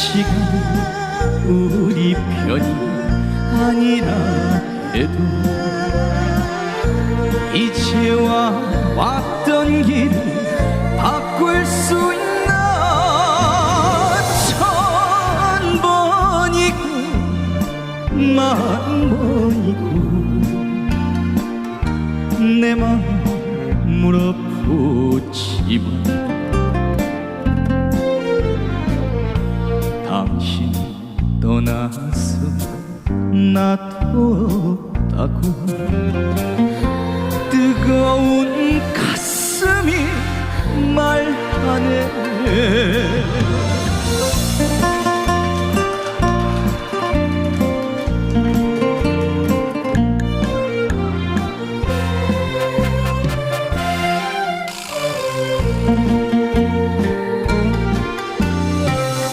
시간 우리 편이 아니라 해도 이제와 왔던 길을 바꿀 수 있나? 천 번이고 만 번이고 내맘 물어보지만 당신 떠나서 나도 없다고. 뜨거운 가슴이 말하네